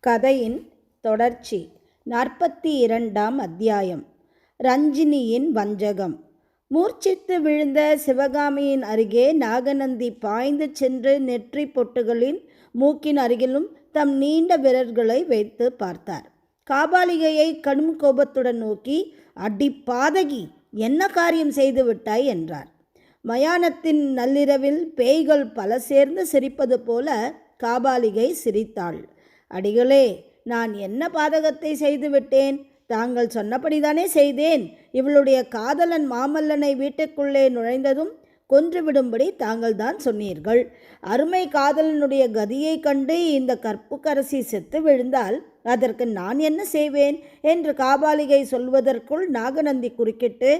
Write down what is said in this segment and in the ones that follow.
கதையின் தொடர்ச்சி நாற்பத்தி இரண்டாம் அத்தியாயம். ரஞ்சினியின் வஞ்சகம். மூர்ச்சித்து விழுந்த சிவகாமியின் அருகே நாகநந்தி பாய்ந்து சென்று நெற்றி பொட்டுகளின் மூக்கின் அருகிலும் தம் நீண்ட விரல்களை வைத்து பார்த்தார். காபாலிகையை கடும் கோபத்துடன் நோக்கி அடி பாதகி என்ன காரியம் செய்து விட்டாய்? என்றார். மயானத்தின் நள்ளிரவில் பேய்கள் பல சேர்ந்து சிரிப்பது போல காபாலிகை சிரித்தாள். அடிகளே நான் என்ன பாதகத்தை செய்துவிட்டேன்? தாங்கள் சொன்னபடிதானே செய்தேன். இவளுடைய காதலன் மாமல்லனை வீட்டுக்குள்ளே நுழைந்ததும் கொன்றுவிடும்படி தாங்கள் தான் சொன்னீர்கள். அருமை காதலனுடைய கதியை கண்டு இந்த கற்புக்கரசி செத்து விழுந்தால் அதற்கு நான் என்ன செய்வேன்? என்று காபாலிகை சொல்வதற்குள் நாகநந்தி குறுக்கிட்டு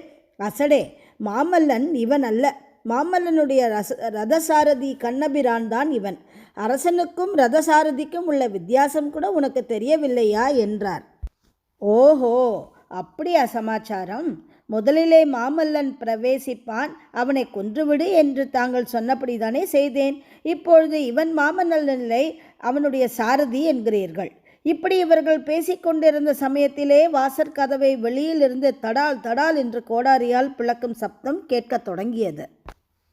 அசடே மாமல்லன் இவன் அல்ல. மாமல்லனுடைய ரச ரதசாரதி கண்ணபிரான் தான் இவன். அரசனுக்கும் ரதசாரதிக்கும் உள்ள வித்தியாசம் கூட உனக்கு தெரியவில்லையா? என்றார். ஓஹோ அப்படியா சமாச்சாரம் முதலிலே மாமல்லன் பிரவேசிப்பான் அவனை கொன்றுவிடு என்று தாங்கள் சொன்னபடிதானே செய்தேன். இப்பொழுது இவன் மாமல்லனில்லை அவனுடைய சாரதி என்கிறீர்கள். இப்படி இவர்கள் பேசிக்கொண்டிருந்த சமயத்திலே வாசற் கதவை வெளியிலிருந்து தடால் தடால் என்று கோடாரியால் பிளக்கும் சப்தம் கேட்கத் தொடங்கியது.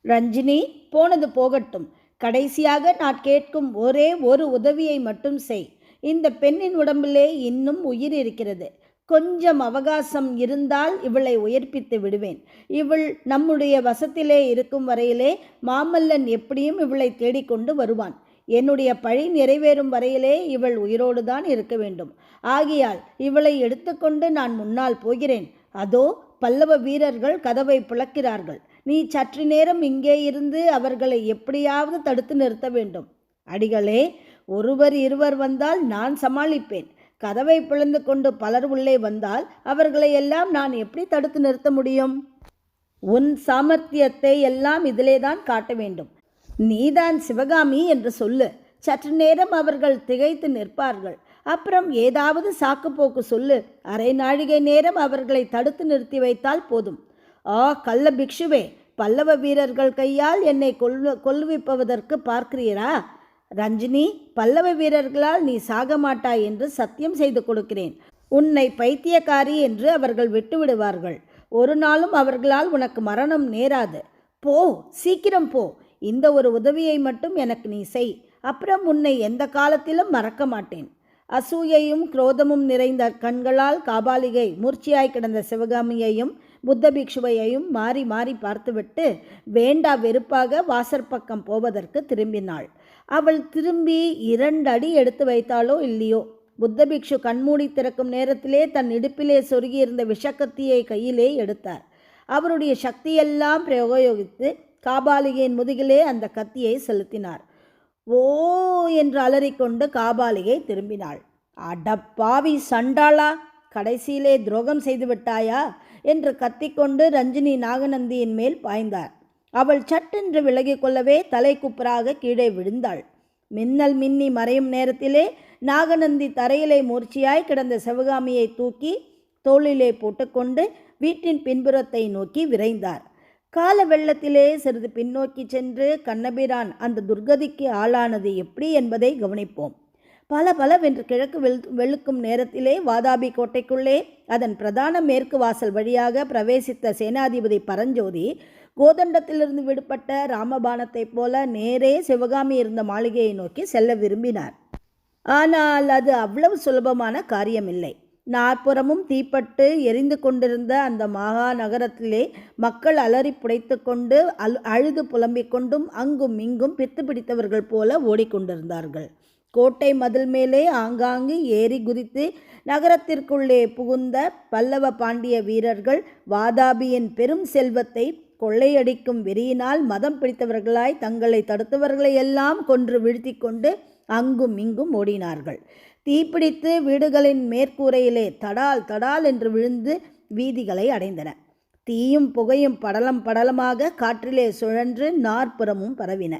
ரஞ்சினி போனது போகட்டும். கடைசியாக நான் கேட்கும் ஒரே ஒரு உதவியை மட்டும் செய். இந்த பெண்ணின் உடம்பிலே இன்னும் உயிர் இருக்கிறது. கொஞ்சம் அவகாசம் இருந்தால் இவளை உயர்ப்பித்து விடுவேன். இவள் நம்முடைய வசத்திலே இருக்கும் வரையிலே மாமல்லன் எப்படியும் இவளை தேடிக்கொண்டு வருவான். என்னுடைய பழி நிறைவேறும் வரையிலே இவள் உயிரோடு தான் இருக்க வேண்டும். ஆகையால் இவளை எடுத்துக்கொண்டு நான் முன்னால் போகிறேன். அதோ பல்லவ வீரர்கள் கதவை பிளக்கிறார்கள் நீ சற்று நேரம் இங்கே இருந்து அவர்களை எப்படியாவது தடுத்து நிறுத்த வேண்டும். அடிகளே ஒருவர் இருவர் வந்தால் நான் சமாளிப்பேன். கதவை பிளந்து கொண்டு பலர் உள்ளே வந்தால் அவர்களை எல்லாம் நான் எப்படி தடுத்து நிறுத்த முடியும்? உன் சாமர்த்தியத்தை எல்லாம் இதிலே தான் காட்ட வேண்டும். நீதான் சிவகாமி என்று சொல்லு. சற்று நேரம் அவர்கள் திகைத்து நிற்பார்கள். அப்புறம் ஏதாவது சாக்குப்போக்கு சொல்லு. அரை நாழிகை நேரம் அவர்களை தடுத்து நிறுத்தி வைத்தால் போதும். ஆ கள்ள பிக்ஷுவே பல்லவ வீரர்கள் கையால் என்னை கொல்வ கொல்விப்பதற்கு பார்க்கிறீரா? ரஞ்சினி பல்லவ வீரர்களால் நீ சாக மாட்டாய் என்று சத்தியம் செய்து கொடுக்கிறேன். உன்னை பைத்தியக்காரி என்று அவர்கள் விட்டுவிடுவார்கள். ஒரு நாளும் அவர்களால் உனக்கு மரணம் நேராது. போ சீக்கிரம் போ. இந்த ஒரு உதவியை மட்டும் எனக்கு நீ செய். அப்புறம் உன்னை எந்த காலத்திலும் மறக்க மாட்டேன். அசூயையும் குரோதமும் நிறைந்த கண்களால் காபாலிகை மூர்ச்சியாய் கிடந்த சிவகாமியையும் புத்த பிக்ஷுவையையும் மாறி மாறி பார்த்துவிட்டு வேண்டா வெறுப்பாக வாசற்பக்கம் போவதற்கு திரும்பினாள். அவள் திரும்பி இரண்டு அடி எடுத்து வைத்தாளோ இல்லையோ? புத்த பிக்ஷு கண்மூடி திறக்கும் நேரத்திலே தன் இடுப்பிலே சொருகியிருந்த விஷக்கத்தியை கையிலே எடுத்தார். அவருடைய சக்தியெல்லாம் பிரயோகித்து காபாலிகையின் முதுகிலே அந்த கத்தியை செலுத்தினார். ஓ என்று அலறிக்கொண்டு காபாலிகை திரும்பினாள். அடப்பாவி சண்டாளா! கடைசியிலே துரோகம் செய்து விட்டாயா என்று கத்திக்கொண்டு ரஞ்சினி நாகநந்தியின் மேல் பாய்ந்தார். அவள் சட்டென்று விலகிக் கொள்ளவே தலை குப்பராக கீழே விழுந்தாள். மின்னல் மின்னி மறையும் நேரத்திலே நாகநந்தி தரையிலே மூர்ச்சியாய் கிடந்த சிவகாமியை தூக்கி தோளிலே போட்டுக்கொண்டு வீட்டின் பின்புறத்தை நோக்கி விரைந்தார். கால வெள்ளத்திலே சிறிது பின்னோக்கி சென்று கண்ணபிரான் அந்த துர்கதிக்கு ஆளானது எப்படி என்பதை கவனிப்போம். பல பலவென்று கிழக்கு வெல் வெளுக்கும் நேரத்திலே வாதாபி கோட்டைக்குள்ளே அதன் பிரதான மேற்கு வாசல் வழியாக பிரவேசித்த சேனாதிபதி பரஞ்சோதி கோதண்டத்திலிருந்து விடுபட்ட ராமபானத்தைப் போல நேரே சிவகாமி இருந்த மாளிகையை நோக்கி செல்ல விரும்பினார். ஆனால் அது அவ்வளவு சுலபமான காரியமில்லை. நாற்புறமும் தீப்பட்டு எரிந்து கொண்டிருந்த அந்த மகா நகரத்திலே மக்கள் அலறி புடைத்து கொண்டு அல் அழுது புலம்பிக் கொண்டும் அங்கும் இங்கும் பித்து பிடித்தவர்கள் போல ஓடிக்கொண்டிருந்தார்கள். கோட்டை மதில் மேலே ஆங்காங்கு ஏறி குதித்து நகரத்திற்குள்ளே புகுந்த பல்லவ பாண்டிய வீரர்கள் வாதாபியின் பெரும் செல்வத்தை கொள்ளையடிக்கும் வெறியினால் மதம் பிடித்தவர்களாய் தங்களை தடுத்தவர்களை எல்லாம் கொன்று வீழ்த்தி கொண்டு அங்கும் இங்கும் ஓடினார்கள். தீப்பிடித்து வீடுகளின் மேற்கூரையிலே தடால் தடால் என்று விழுந்து வீதிகளை அடைந்தன. தீயும் புகையும் படலம் படலமாக காற்றிலே சுழன்று நாற்புறமும் பரவின.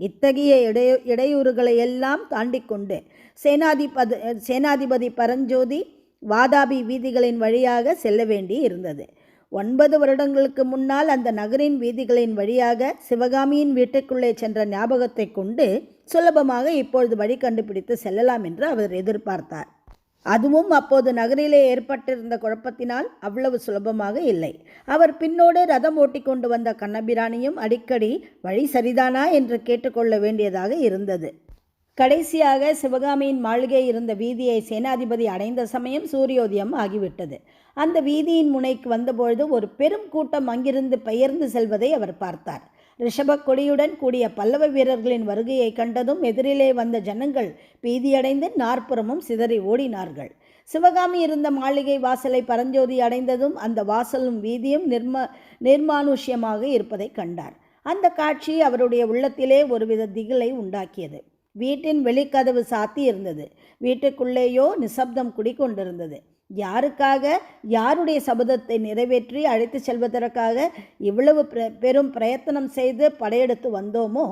இத்தகைய இடை இடையூறுகளை எல்லாம் தாண்டி கொண்டு சேனாதிபதி சேனாதிபதி பரஞ்சோதி வாதாபி வீதிகளின் வழியாக செல்ல வேண்டி இருந்தது. ஒன்பது வருடங்களுக்கு முன்னால் அந்த நகரின் வீதிகளின் வழியாக சிவகாமியின் வீட்டுக்குள்ளே சென்ற ஞாபகத்தை கொண்டு சுலபமாக இப்பொழுது வழி கண்டுபிடித்து செல்லலாம் என்று அவர் எதிர்பார்த்தார். அதுவும் அப்போது நகரிலே ஏற்பட்டிருந்த குழப்பத்தினால் அவ்வளவு சுலபமாக இல்லை. அவர் பின்னோடு ரதம் ஓட்டி கொண்டு வந்த கண்ணபிராணியும் அடிக்கடி வழி சரிதானா? என்று கேட்டுக்கொள்ள வேண்டியதாக இருந்தது. கடைசியாக சிவகாமியின் மாளிகை இருந்த வீதியை சேனாதிபதி அடைந்த சமயம் சூரியோதயம் ஆகிவிட்டது. அந்த வீதியின் முனைக்கு வந்தபொழுது ஒரு பெரும் கூட்டம் அங்கிருந்து பெயர்ந்து செல்வதை அவர் பார்த்தார். ரிஷபக் கொடியுடன் கூடிய பல்லவ வீரர்களின் வருகையை கண்டதும் எதிரிலே வந்த ஜனங்கள் பீதியடைந்து நாற்புறமும் சிதறி ஓடினார்கள். சிவகாமி இருந்த மாளிகை வாசலை பரஞ்சோதி அடைந்ததும் அந்த வாசலும் வீதியும் நிர்ம நிர்மானுஷ்யமாக இருப்பதை கண்டார். அந்த காட்சி அவருடைய உள்ளத்திலே ஒருவித திகிலை உண்டாக்கியது. வீட்டின் வெளிக்கதவு சாத்தி இருந்தது வீட்டுக்குள்ளேயோ நிசப்தம் குடிக்கொண்டிருந்தது. யாருக்காக? யாருடைய சபதத்தை நிறைவேற்றி அழைத்து செல்வதற்காக இவ்வளவு பெரும் பிரயத்தனம் செய்து படையெடுத்து வந்தோமோ?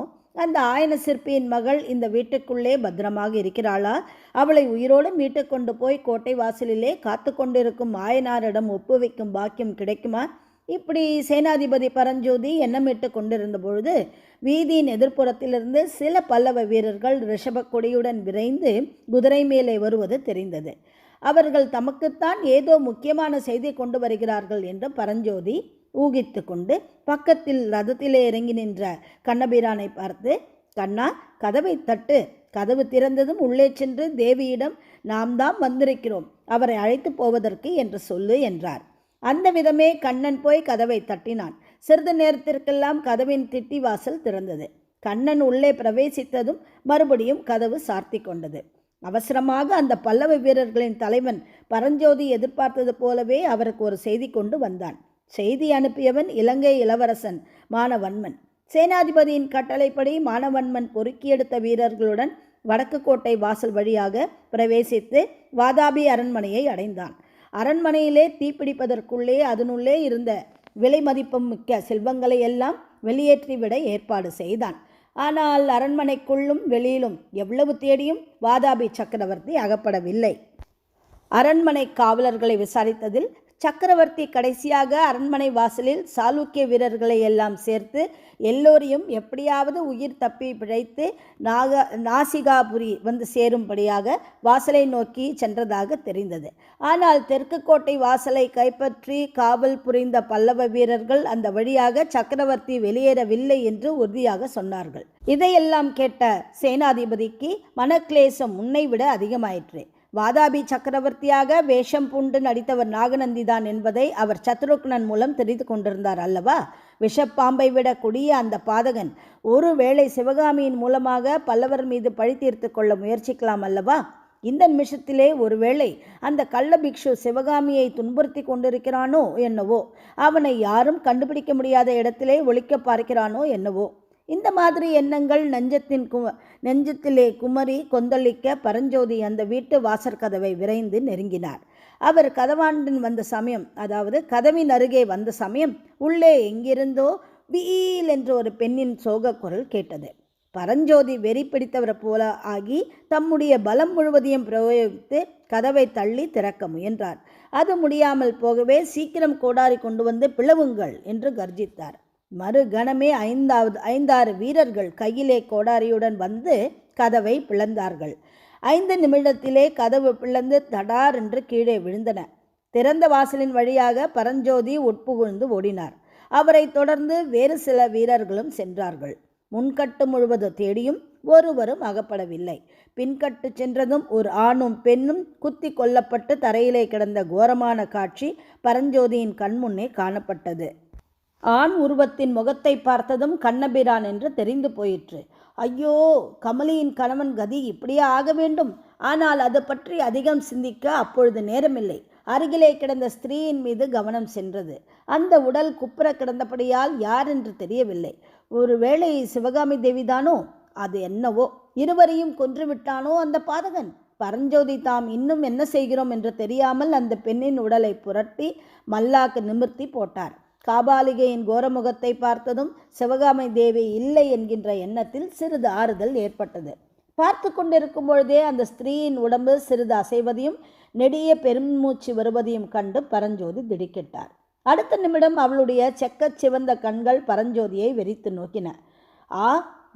அந்த ஆயன சிற்பியின் மகள் இந்த வீட்டுக்குள்ளே பத்திரமாக இருக்கிறாளா? அவளை உயிரோடு மீட்டு கொண்டு போய் கோட்டை வாசலிலே காத்து கொண்டிருக்கும் ஆயனாரிடம் ஒப்புவிக்கும் பாக்கியம் கிடைக்குமா? இப்படி சேனாதிபதி பரஞ்சோதி எண்ணமிட்டு கொண்டிருந்த பொழுது வீதியின் எதிர்ப்புறத்திலிருந்து சில பல்லவ வீரர்கள் ரிஷப கொடியுடன் விரைந்து குதிரை மேலே வருவது தெரிந்தது. அவர்கள் தமக்குத்தான் ஏதோ முக்கியமான செய்தி கொண்டு வருகிறார்கள் என்று பரஞ்சோதி ஊகித்து கொண்டு பக்கத்தில் ரதத்திலே இறங்கி நின்ற கண்ணபிரானை பார்த்து கண்ணா கதவை தட்டு. கதவு திறந்ததும் உள்ளே சென்று தேவியிடம் நாம் தான் வந்திருக்கிறோம். அவரை அழைத்து போவதற்கு என்று சொல்லு என்றார். அந்த விதமே கண்ணன் போய் கதவை தட்டினான். சிறிது நேரத்திற்கெல்லாம் கதவின் திட்டி வாசல் திறந்தது. கண்ணன் உள்ளே பிரவேசித்ததும் மறுபடியும் கதவு சார்த்தி கொண்டது. அவசரமாக அந்த பல்லவ வீரர்களின் தலைவன் பரஞ்சோதி எதிர்பார்த்தது போலவே அவருக்கு ஒரு செய்தி கொண்டு வந்தான். செய்தி அனுப்பியவன் இலங்கை இளவரசன் மானவன்மன். சேனாதிபதியின் கட்டளைப்படி மானவன்மன் பொறுக்கி எடுத்த வீரர்களுடன் வடக்கு கோட்டை வாசல் வழியாக பிரவேசித்து வாதாபி அரண்மனையை அடைந்தான். அரண்மனையிலே தீப்பிடிப்பதற்குள்ளே அதனுள்ளே இருந்த விலை மதிப்பும் மிக்க செல்வங்களை எல்லாம் வெளியேற்றிவிட ஏற்பாடு செய்தான். ஆனால் அரண்மனைக்குள்ளும் வெளியிலும் எவ்வளவு தேடியும் வாதாபி சக்கரவர்த்தி அகப்படவில்லை. அரண்மனை காவலர்களை விசாரித்ததில் சக்கரவர்த்தி கடைசியாக அரண்மனை வாசலில் சாளுக்கிய வீரர்களை எல்லாம் சேர்த்து எல்லோரையும் எப்படியாவது உயிர் தப்பி பிழைத்து நாக நாசிகாபுரி வந்து சேரும்படியாக வாசலை நோக்கி சென்றதாக தெரிந்தது. ஆனால் தெற்கு கோட்டை வாசலை கைப்பற்றி காவல் புரிந்த பல்லவ வீரர்கள் அந்த வழியாக சக்கரவர்த்தி வெளியேறவில்லை என்று உறுதியாக சொன்னார்கள். இதையெல்லாம் கேட்ட சேனாதிபதிக்கு மனக்லேசம் முன்னை விட அதிகமாயிற்று. வாதாபி சக்கரவர்த்தியாக வேஷம் பூண்டு நடித்தவர் நாகநந்திதான் என்பதை அவர் சத்ருக்னன் மூலம் தெரிந்து கொண்டிருந்தார் அல்லவா? விஷப்பாம்பை விட கொடிய அந்த பாதகன் ஒருவேளை சிவகாமியின் மூலமாக பல்லவர் மீது பழி தீர்த்து கொள்ள முயற்சிக்கலாம் அல்லவா? இந்த நிமிஷத்திலே ஒருவேளை அந்த கள்ள பிக்ஷு சிவகாமியை துன்புறுத்தி கொண்டிருக்கிறானோ என்னவோ? அவனை யாரும் கண்டுபிடிக்க முடியாத இடத்திலே ஒழிக்க பார்க்கிறானோ என்னவோ? இந்த மாதிரி எண்ணங்கள் நெஞ்சத்தின் கு நெஞ்சத்திலே குமரி கொந்தளிக்க பரஞ்சோதி அந்த வீட்டு வாசற்கதவை விரைந்து நெருங்கினார். அவர் கதவாண்டின் வந்த சமயம் அதாவது கதவின் அருகே வந்த சமயம் உள்ளே எங்கிருந்தோ வீல் என்ற ஒரு பெண்ணின் சோக குரல் கேட்டது. பரஞ்சோதி வெறி பிடித்தவர் போல ஆகி தம்முடைய பலம் முழுவதையும் பிரயோகித்து கதவை தள்ளி திறக்க முயன்றார். அது முடியாமல் போகவே சீக்கிரம் கோடாரி கொண்டு வந்து பிளவுங்கள் என்று கர்ஜித்தார். மறுகணமே ஐந்தாவது ஐந்தாறு வீரர்கள் கையிலே கோடாரியுடன் வந்து கதவை பிளந்தார்கள். ஐந்து நிமிடத்திலே கதவு பிளந்து தடார் என்று கீழே விழுந்தன. திறந்த வாசலின் வழியாக பரஞ்சோதி உட்புகுழ்ந்து ஓடினார். அவரைத் தொடர்ந்து வேறு சில வீரர்களும் சென்றார்கள். முன்கட்டு முழுவது தேடியும் ஒருவரும் அகப்படவில்லை. பின்கட்டு சென்றதும் ஒரு ஆணும் பெண்ணும் குத்தி கொல்லப்பட்டு தரையிலே கிடந்த கோரமான காட்சி பரஞ்சோதியின் கண்முன்னே காணப்பட்டது. ஆண் உருவத்தின் முகத்தை பார்த்ததும் கண்ணபிரான் என்று தெரிந்து போயிற்று. ஐயோ கமலியின் கணவன் கதி இப்படியே ஆக வேண்டும். ஆனால் அது பற்றி அதிகம் சிந்திக்க அப்பொழுது நேரமில்லை. அருகிலே கிடந்த ஸ்திரீயின் மீது கவனம் சென்றது. அந்த உடல் குப்புற கிடந்தபடியால் யார் என்று தெரியவில்லை. ஒருவேளை சிவகாமி தேவிதானோ? அது என்னவோ? இருவரையும் கொன்றுவிட்டானோ அந்த பாதகன்? பரஞ்சோதி தாம் இன்னும் என்ன செய்கிறோம் என்று தெரியாமல் அந்த பெண்ணின் உடலை புரட்டி மல்லாக்கு நிமிர்த்தி போட்டார். காபாலிகையின் கோரமுகத்தை பார்த்ததும் சிவகாமி தேவி இல்லை என்கின்ற எண்ணத்தில் சிறிது ஆறுதல் ஏற்பட்டது. பார்த்து கொண்டிருக்கும் பொழுதே அந்த ஸ்திரீயின் உடம்பு சிறிது அசைவதையும் நெடிய பெருமூச்சு வருவதையும் கண்டு பரஞ்சோதி திடுக்கிட்டார். அடுத்த நிமிடம் அவளுடைய செக்கச் சிவந்த கண்கள் பரஞ்சோதியை வெறித்து நோக்கின. ஆ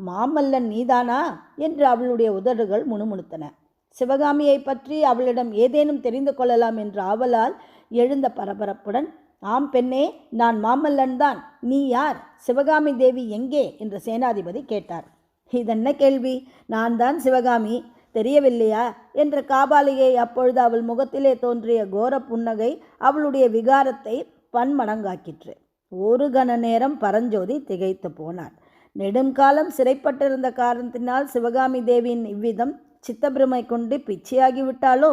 மாமல்லன் நீதானா? என்று அவளுடைய உதடுகள் முணுமுணுத்தன. சிவகாமியை பற்றி அவளிடம் ஏதேனும் தெரிந்து கொள்ளலாம் என்ற ஆவலால் எழுந்த பரபரப்புடன் ஆம் பெண்ணே நான் மாமல்லன் தான் நீ யார்? சிவகாமி தேவி எங்கே? என்று சேனாதிபதி கேட்டார். இதென்ன கேள்வி? நான் தான் சிவகாமி. தெரியவில்லையா? என்ற காபாலிகை அப்பொழுது அவள் முகத்திலே தோன்றிய கோர புன்னகை அவளுடைய விகாரத்தை பன்மடங்காக்கிற்று. ஒரு கண நேரம் பரஞ்சோதி திகைத்து போனார். நெடுங்காலம் சிறைப்பட்டிருந்த காரணத்தினால் சிவகாமி தேவியின் இவ்விதம் சித்தப்பிரமை கொண்டு பிச்சையாகி விட்டாலோ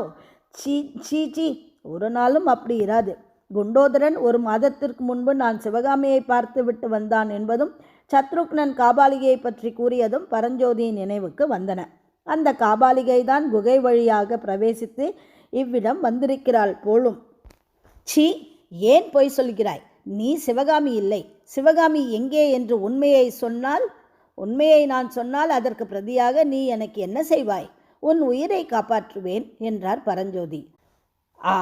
சீ சீ சீ. ஒரு நாளும் அப்படி இராது. குண்டோதரன் ஒரு மாதத்திற்கு முன்பு நான் சிவகாமியை பார்த்து விட்டு வந்தான் என்பதும் சத்ருக்னன் காபாலிகையை பற்றி கூறியதும் பரஞ்சோதியின் நினைவுக்கு வந்தன. அந்த காபாலிகை தான் குகை வழியாக பிரவேசித்து இவ்விடம் வந்திருக்கிறாள் போலும். சி ஏன் பொய் சொல்கிறாய்? நீ சிவகாமி இல்லை. சிவகாமி எங்கே என்று உண்மையை சொன்னால் உண்மையை நான் சொன்னால் அதற்கு பிரதியாக நீ எனக்கு என்ன செய்வாய்? உன் உயிரை காப்பாற்றுவேன் என்றார் பரஞ்சோதி. ஆ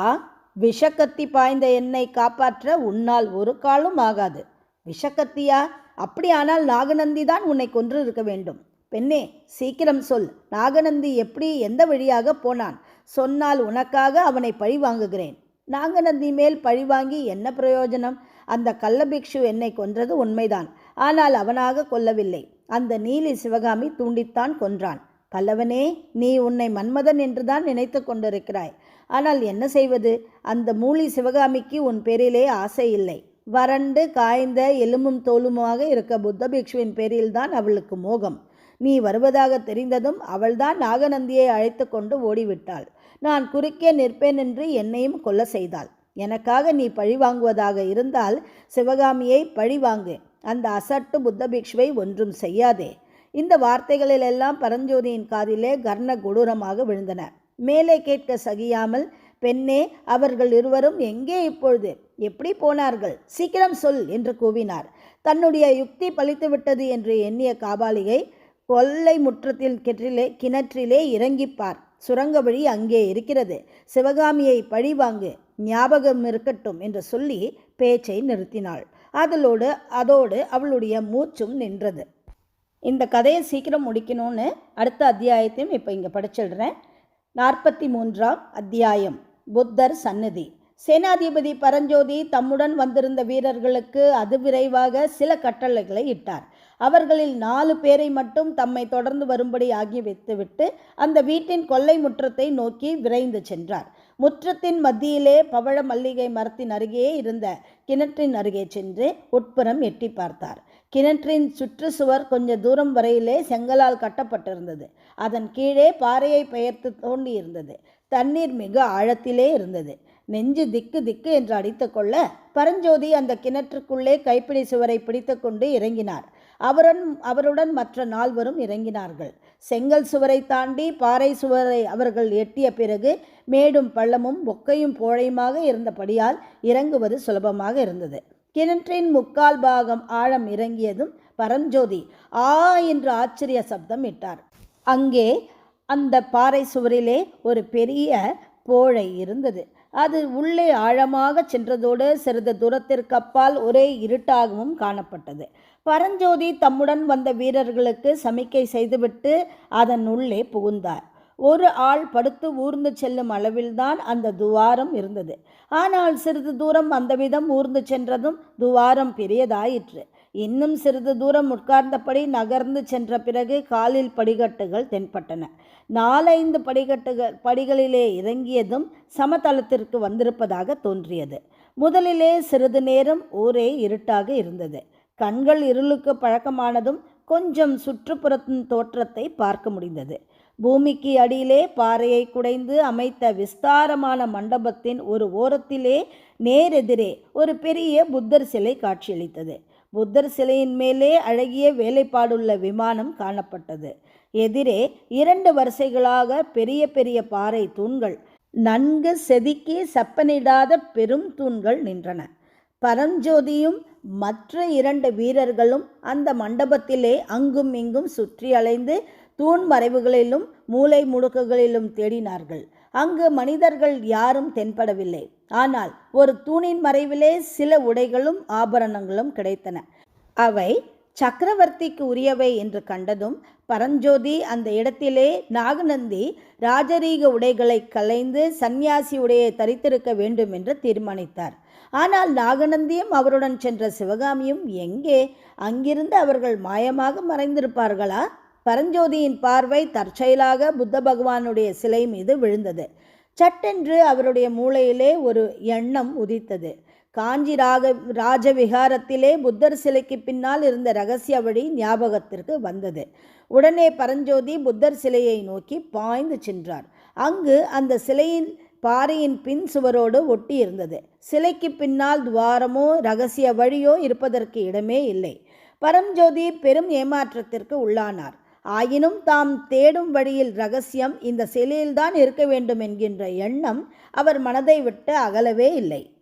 விஷக்கத்தி பாய்ந்த என்னை காப்பாற்ற உன்னால் ஒரு காலும் ஆகாது. விஷக்கத்தியா? அப்படியானால் நாகநந்தி தான் உன்னை கொன்று இருக்க வேண்டும். பெண்ணே சீக்கிரம் சொல். நாகநந்தி எப்படி எந்த வழியாக போனான்? சொன்னால் உனக்காக அவனை பழி வாங்குகிறேன். நாகநந்தி மேல் பழி வாங்கி என்ன பிரயோஜனம்? அந்த கள்ளபிக்ஷு என்னை கொன்றது உண்மைதான். ஆனால் அவனாக கொல்லவில்லை. அந்த நீலி சிவகாமி தூண்டித்தான் கொன்றான். பல்லவனே நீ உன்னை மன்மதன் என்றுதான் நினைத்து கொண்டிருக்கிறாய். ஆனால் என்ன செய்வது? அந்த மூலி சிவகாமிக்கு உன் பேரிலே ஆசை இல்லை. வறண்டு காய்ந்த எலும்பும் தோலுமாக இருக்க புத்த பிக்ஷுவின் பேரில்தான் அவளுக்கு மோகம். நீ வருவதாக தெரிந்ததும் அவள்தான் நாகநந்தியை அழைத்து கொண்டு ஓடிவிட்டாள். நான் குறுக்கே நிற்பேன் என்று என்னையும் கொல்ல செய்தாள். எனக்காக நீ பழி வாங்குவதாக இருந்தால் சிவகாமியை பழி வாங்கு. அந்த அசட்டு புத்த பிக்ஷுவை ஒன்றும் செய்யாதே. இந்த வார்த்தைகளிலெல்லாம் பரஞ்சோதியின் காதிலே கர்ண கொடூரமாக விழுந்தன. மேலே கேட்க சகியாமல் பெண்ணே அவர்கள் இருவரும் எங்கே இப்பொழுது? எப்படி போனார்கள்? சீக்கிரம் சொல் என்று கூவினார். தன்னுடைய யுக்தி பழித்துவிட்டது என்று எண்ணிய காபாலிகை கொல்லை முற்றத்தில் கிணற்றிலே கிணற்றிலே இறங்கிப்பார். சுரங்க வழி அங்கே இருக்கிறது. சிவகாமியை பழிவாங்கு ஞாபகம் இருக்கட்டும் என்று சொல்லி பேச்சை நிறுத்தினாள். அதலோடு அதோடு அவளுடைய மூச்சும் நின்றது. இந்த கதையை சீக்கிரம் முடிக்கணும்னு அடுத்த அத்தியாயத்தையும் இப்போ இங்கே படிச்சிடுறேன். நாற்பத்தி மூன்றாம் அத்தியாயம். புத்தர் சந்நிதி. சேனாதிபதி பரஞ்சோதி தம்முடன் வந்திருந்த வீரர்களுக்கு அது விரைவாக சில கட்டளைகளை இட்டார். அவர்களில் நாலு பேரை மட்டும் தம்மை தொடர்ந்து வரும்படி ஆகி வைத்துவிட்டு அந்த வீட்டின் கொல்லை முற்றத்தை நோக்கி விரைந்து சென்றார். முற்றத்தின் மத்தியிலே பவழ மல்லிகை மரத்தின் அருகே இருந்த கிணற்றின் அருகே சென்று உட்புறம் எட்டி பார்த்தார். கிணற்றின் சுற்றுச்சுவர் கொஞ்ச தூரம் வரையிலே செங்கலால் கட்டப்பட்டிருந்தது. அதன் கீழே பாறையை பெயர்த்து தோண்டி இருந்தது தண்ணீர் மிக ஆழத்திலே இருந்தது. நெஞ்சு திக்கு திக்கு என்று அடித்துக்கொள்ள பரஞ்சோதி அந்த கிணற்றுக்குள்ளே கைப்பிடி சுவரை பிடித்துக்கொண்டு இறங்கினார். அவருடன் அவருடன் மற்ற நால்வரும் இறங்கினார்கள். செங்கல் சுவரை தாண்டி பாறை சுவரை அவர்கள் எட்டிய பிறகு மேடும் பள்ளமும் பொக்கையும் போழையுமாக இருந்தபடியால் இறங்குவது சுலபமாக இருந்தது. கிணற்றின் முக்கால் பாகம் ஆழம் இறங்கியதும் பரஞ்சோதி ஆ என்று ஆச்சரிய சப்தம் இட்டார். அங்கே அந்த பாறை சுவரிலே ஒரு பெரிய போழை இருந்தது. அது உள்ளே ஆழமாக சென்றதோடு சிறிது தூரத்திற்கு அப்பால் ஒரே இருட்டாகவும் காணப்பட்டது. பரஞ்சோதி தம்முடன் வந்த வீரர்களுக்கு சமிக்கை செய்துவிட்டு அதன் உள்ளே புகுந்தார். ஒரு ஆள் படுத்து ஊர்ந்து செல்லும் அளவில்தான் அந்த துவாரம் இருந்தது. ஆனால் சிறிது தூரம் அந்த விதம் ஊர்ந்து சென்றதும் துவாரம் பெரியதாயிற்று. இன்னும் சிறிது தூரம் உட்கார்ந்தபடி நகர்ந்து சென்ற பிறகு காலில் படிக்கட்டுகள் தென்பட்டன. நாலைந்து படிக்கட்டுகள் படிகளிலே இறங்கியதும் சமதளத்திற்கு வந்திருப்பதாக தோன்றியது. முதலிலே சிறிது நேரம் ஊரே இருட்டாக இருந்தது. கண்கள் இருளுக்கு பழக்கமானதும் கொஞ்சம் சுற்றுப்புறத்தின் தோற்றத்தை பார்க்க முடிந்தது. பூமிக்கு அடியிலே பாறையை குடைந்து அமைத்த விஸ்தாரமான மண்டபத்தின் ஒரு ஓரத்திலே நேரெதிரே ஒரு பெரிய புத்தர் சிலை காட்சியளித்தது. புத்தர் சிலையின் மேலே அழகிய வேலைப்பாடுள்ள விமானம் காணப்பட்டது. எதிரே இரண்டு வரிசைகளாக பெரிய பெரிய பாறை தூண்கள் நன்கு செதுக்கி செப்பனிடாத பெரும் தூண்கள் நின்றன. பரஞ்சோதியும் மற்ற இரண்டு வீரர்களும் அந்த மண்டபத்திலே அங்கும் இங்கும் சுற்றி அலைந்து தூண் மறைவுகளிலும் மூலை முடுக்குகளிலும் தேடினார்கள். அங்கு மனிதர்கள் யாரும் தென்படவில்லை. ஆனால் ஒரு தூணின் மறைவிலே சில உடைகளும் ஆபரணங்களும் கிடைத்தன. அவை சக்கரவர்த்திக்கு உரியவை என்று கண்டதும் பரஞ்சோதி அந்த இடத்திலே நாகநந்தி ராஜரீக உடைகளை கலைந்து சந்நியாசி உடையை தரித்திருக்க வேண்டும் என்று தீர்மானித்தார். ஆனால் நாகநந்தியும் அவருடன் சென்ற சிவகாமியும் எங்கே? அங்கிருந்து அவர்கள் மாயமாக மறைந்திருப்பார்களா? பரஞ்சோதியின் பார்வை தற்செயலாக புத்த பகவானுடைய சிலை மீது விழுந்தது. சட்டென்று அவருடைய மூளையிலே ஒரு எண்ணம் உதித்தது. காஞ்சி ராக ராஜவிகாரத்திலே புத்தர் சிலைக்கு பின்னால் இருந்த ரகசிய வழி ஞாபகத்திற்கு வந்தது. உடனே பரஞ்சோதி புத்தர் சிலையை நோக்கி பாய்ந்து சென்றார். அங்கு அந்த சிலையின் பாறையின் பின் சுவரோடு ஒட்டி இருந்தது. சிலைக்கு பின்னால் துவாரமோ ரகசிய வழியோ இருப்பதற்கு இடமே இல்லை. பரஞ்சோதி பெரும் ஏமாற்றத்திற்கு உள்ளானார். ஆயினும் தாம் தேடும் வழியில் ரகசியம் இந்த சிலையில்தான் இருக்க வேண்டும் என்கின்ற எண்ணம் அவர் மனதை விட்டு அகலவே இல்லை.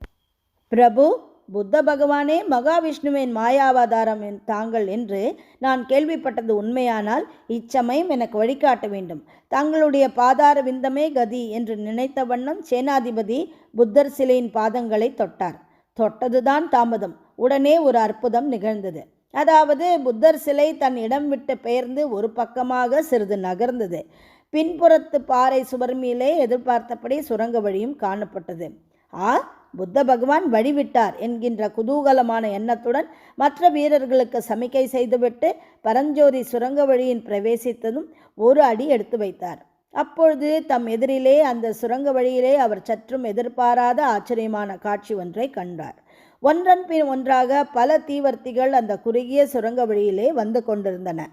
பிரபு புத்த பகவானே மகாவிஷ்ணுவின் மாயாவதாரம் என் தாங்கள் என்று நான் கேள்விப்பட்டது உண்மையானால் இச்சமயம் எனக்கு வழிகாட்ட வேண்டும். தங்களுடைய பாதார விந்தமே கதி என்று நினைத்த வண்ணம் சேனாதிபதி புத்தர் சிலையின் பாதங்களை தொட்டார். தொட்டதுதான் தாமதம். உடனே ஒரு அற்புதம் நிகழ்ந்தது. அதாவது புத்தர் சிலை தன் இடம் விட்டு பெயர்ந்து ஒரு பக்கமாக சிறிது நகர்ந்தது. பின்புறத்து பாறை சுவர் மேலே எதிர்பார்த்தபடி சுரங்க வழியும் காணப்பட்டது. ஆ புத்த பகவான் வழிவிட்டார் என்கின்ற குதூகலமான எண்ணத்துடன் மற்ற வீரர்களுக்கு சமிக்கை செய்துவிட்டு பரஞ்சோதி சுரங்க வழியின் பிரவேசித்ததும் ஒரு அடி எடுத்து வைத்தார். அப்பொழுது தம் எதிரிலே அந்த சுரங்க வழியிலே அவர் சற்றும் எதிர்பாராத ஆச்சரியமான காட்சி ஒன்றை கண்டார். ஒன்றன் பின் ஒன்றாக பல தீவர்த்திகள் அந்த குறுகிய சுரங்க வழியிலே வந்து கொண்டிருந்தன.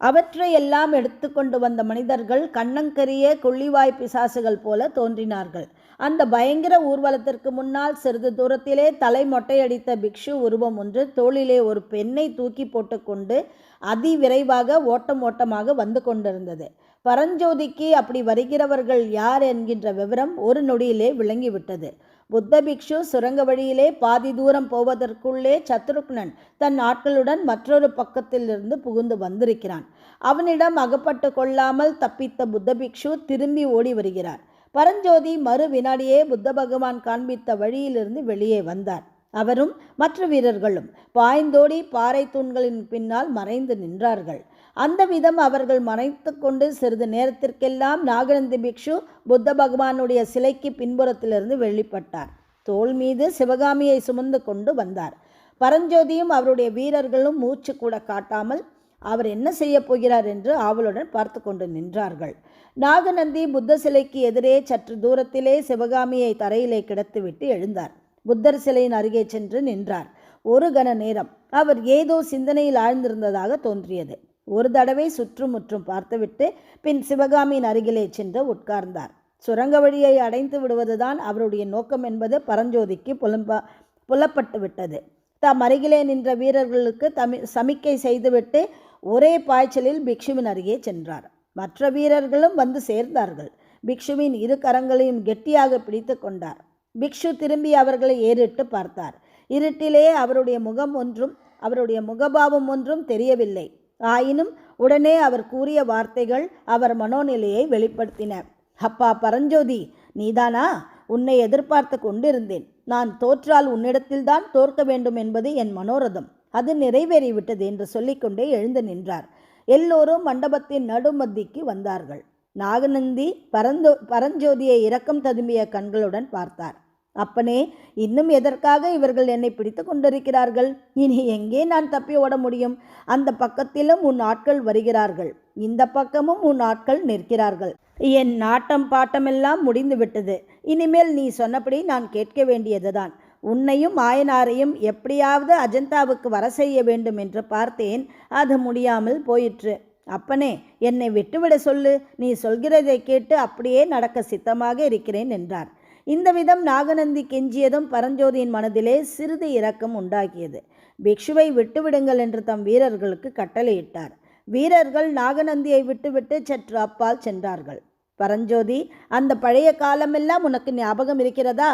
அவற்றையெல்லாம் எடுத்துக்கொண்டு வந்த மனிதர்கள் கண்ணங்கரிய கொள்ளிவாய் பிசாசுகள் போல தோன்றினார்கள். அந்த பயங்கர ஊர்வலத்திற்கு முன்னால் சிறிது தூரத்திலே தலை மொட்டையடித்த பிக்ஷு உருவம் ஒன்று தோளிலே ஒரு பெண்ணை தூக்கி போட்டுக்கொண்டு அதிவிரைவாக ஓட்டம் ஓட்டமாக வந்து கொண்டிருந்தது. பரஞ்சோதிக்கு அப்படி வருகிறவர்கள் யார் என்கின்ற விவரம் ஒரு நொடியிலே விளங்கிவிட்டது. புத்த பிக்ஷு சுரங்க வழியிலே பாதி தூரம் போவதற்குள்ளே சத்ருக்னன் தன் ஆட்களுடன் மற்றொரு பக்கத்திலிருந்து புகுந்து வந்திருக்கிறான். அவனிடம் அகப்பட்டு கொள்ளாமல் தப்பித்த புத்த பிக்ஷு திரும்பி ஓடி வருகிறார். பரஞ்சோதி மறு வினாடியே புத்த பகவான் காண்பித்த வழியிலிருந்து வெளியே வந்தார். அவரும் மற்ற வீரர்களும் பாய்ந்தோடி பாறை தூண்களின் பின்னால் மறைந்து நின்றார்கள். அந்த விதம் அவர்கள் மறைத்து கொண்டு சிறிது நேரத்திற்கெல்லாம் நாகநந்தி பிக்ஷு புத்த பகவானுடைய சிலைக்கு பின்புறத்திலிருந்து வெளிப்பட்டார். தோள் மீது சிவகாமியை சுமந்து கொண்டு வந்தார். பரஞ்சோதியும் அவருடைய வீரர்களும் மூச்சு கூட காட்டாமல் அவர் என்ன செய்ய போகிறார்? என்று ஆவலுடன் பார்த்து கொண்டு நின்றார்கள். நாகநந்தி புத்த சிலைக்கு எதிரே சற்று தூரத்திலே சிவகாமியை தரையிலே கிடத்துவிட்டு எழுந்தார். புத்தர் சிலையின் அருகே சென்று நின்றார். ஒரு கண நேரம். அவர் ஏதோ சிந்தனையில் ஆழ்ந்திருந்ததாக தோன்றியது. ஒரு தடவை சுற்றுமுற்றும் பார்த்துவிட்டு பின் சிவகாமியின் அருகிலே சென்று உட்கார்ந்தார். சுரங்க வழியை அடைந்து விடுவதுதான் அவருடைய நோக்கம் என்பது பரஞ்சோதிக்கு புலம்ப புலப்பட்டு விட்டது. தம் அருகிலே நின்ற வீரர்களுக்கு தமி சமிக்கை செய்துவிட்டு ஒரே பாய்ச்சலில் பிக்ஷுவின் அருகே சென்றார். மற்ற வீரர்களும் வந்து சேர்ந்தார்கள். பிக்ஷுவின் இரு கரங்களையும் கெட்டியாக பிடித்து கொண்டார். பிக்ஷு திரும்பி அவர்களை ஏறிட்டு பார்த்தார். இருட்டிலே அவருடைய முகம் ஒன்றும் அவருடைய முகபாவம் ஒன்றும் தெரியவில்லை. ஆயினும் உடனே அவர் கூறிய வார்த்தைகள் அவர் மனோநிலையை வெளிப்படுத்தின. அப்பா பரஞ்சோதி நீதானா? உன்னை எதிர்பார்த்து கொண்டிருந்தேன். நான் தோற்றால் உன்னிடத்தில்தான் தோற்க வேண்டும் என்பது என் மனோரதம். அது நிறைவேறிவிட்டது என்று சொல்லிக்கொண்டே எழுந்து நின்றார். எல்லோரும் மண்டபத்தின் நடுமத்திக்கு வந்தார்கள். நாகநந்தி பரந்தோ பரஞ்சோதியை இரக்கம் ததும்பிய கண்களுடன் பார்த்தார். அப்பனே இன்னும் எதற்காக இவர்கள் என்னை பிடித்து கொண்டிருக்கிறார்கள்? இனி எங்கே நான் தப்பி ஓட முடியும்? அந்த பக்கத்திலும் உன் ஆட்கள் வருகிறார்கள். இந்த பக்கமும் உன் ஆட்கள் நிற்கிறார்கள். என் நாட்டம் பாட்டமெல்லாம் முடிந்து விட்டது. இனிமேல் நீ சொன்னபடி நான் கேட்க வேண்டியதுதான். உன்னையும் மாயனாரையும் எப்படியாவது அஜந்தாவுக்கு வர செய்ய வேண்டும் என்று பார்த்தேன். அது முடியாமல் போயிற்று. அப்பனே என்னை விட்டுவிட சொல்லு. நீ சொல்கிறதை கேட்டு அப்படியே நடக்க சித்தமாக இருக்கிறேன் என்றார். இந்த விதம் நாகநந்தி கெஞ்சியதும் பரஞ்சோதியின் மனதிலே சிறிது இரக்கம் உண்டாகியது பிக்ஷுவை விட்டுவிடுங்கள் என்று தம் வீரர்களுக்கு கட்டளையிட்டார். வீரர்கள் நாகநந்தியை விட்டுவிட்டு சற்று அப்பால் சென்றார்கள். பரஞ்சோதி அந்த பழைய காலமெல்லாம் உனக்கு ஞாபகம் இருக்கிறதா?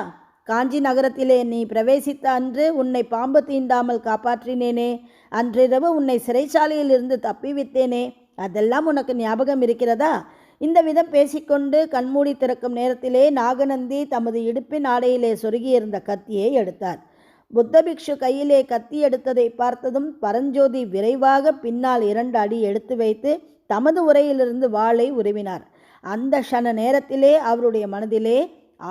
காஞ்சி நகரத்திலே நீ பிரவேசித்த அன்று உன்னை பாம்பு தீண்டாமல் காப்பாற்றினேனே. அன்றிரவு உன்னை சிறைச்சாலையில் இருந்து தப்பிவித்தேனே. அதெல்லாம் உனக்கு ஞாபகம் இருக்கிறதா? இந்த விதம் பேசிக்கொண்டு கண்மூடி திறக்கும் நேரத்திலே நாகநந்தி தமது இடுப்பின் ஆடையிலே சொருகியிருந்த கத்தியை எடுத்தார் புத்த பிக்ஷு கையிலே கத்தி எடுத்ததை பார்த்ததும் பரஞ்சோதி விரைவாக பின்னால் இரண்டு அடி எடுத்து வைத்து தமது உரையிலிருந்து வாளை உருவினார். அந்த க்ஷண நேரத்திலே அவருடைய மனதிலே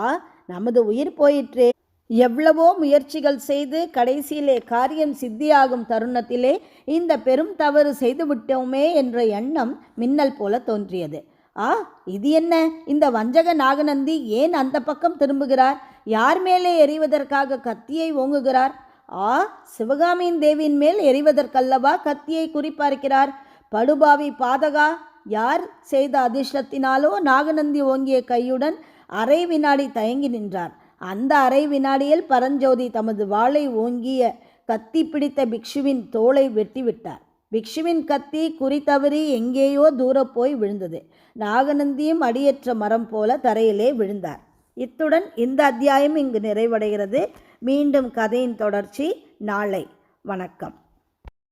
ஆ நமது உயிர் போயிற்றே. எவ்வளவோ முயற்சிகள் செய்து கடைசியிலே காரியம் சித்தியாகும் தருணத்திலே இந்த பெரும் தவறு செய்து விட்டோமே என்ற எண்ணம் மின்னல் போல தோன்றியது. ஆ இது என்ன? இந்த வஞ்சக நாகநந்தி ஏன் அந்த பக்கம் திரும்புகிறார்? யார் மேலே எறிவதற்காக கத்தியை ஓங்குகிறார்? ஆ சிவகாமியின் தேவியின் மேல் எறிவதற்கல்லவா கத்தியை குறிப்பார்க்கிறார்? படுபாவி பாதகா யார் செய்த அதிர்ஷ்டத்தினாலோ நாகநந்தி ஓங்கிய கையுடன் அரை வினாடி தயங்கி நின்றார். அந்த அரை வினாடியில் பரஞ்சோதி தமது வாளை ஓங்கிய கத்தி பிடித்த பிக்ஷுவின் தோளை வெட்டிவிட்டார். பிக்ஷுவின் கத்தி குறி தவறி எங்கேயோ தூர போய் விழுந்தது. நாகநந்தியும் அடியற்ற மரம் போல தரையிலே விழுந்தார். இத்துடன் இந்த அத்தியாயம் இங்கு நிறைவடைகிறது. மீண்டும் கதையின் தொடர்ச்சி நாளை. வணக்கம்.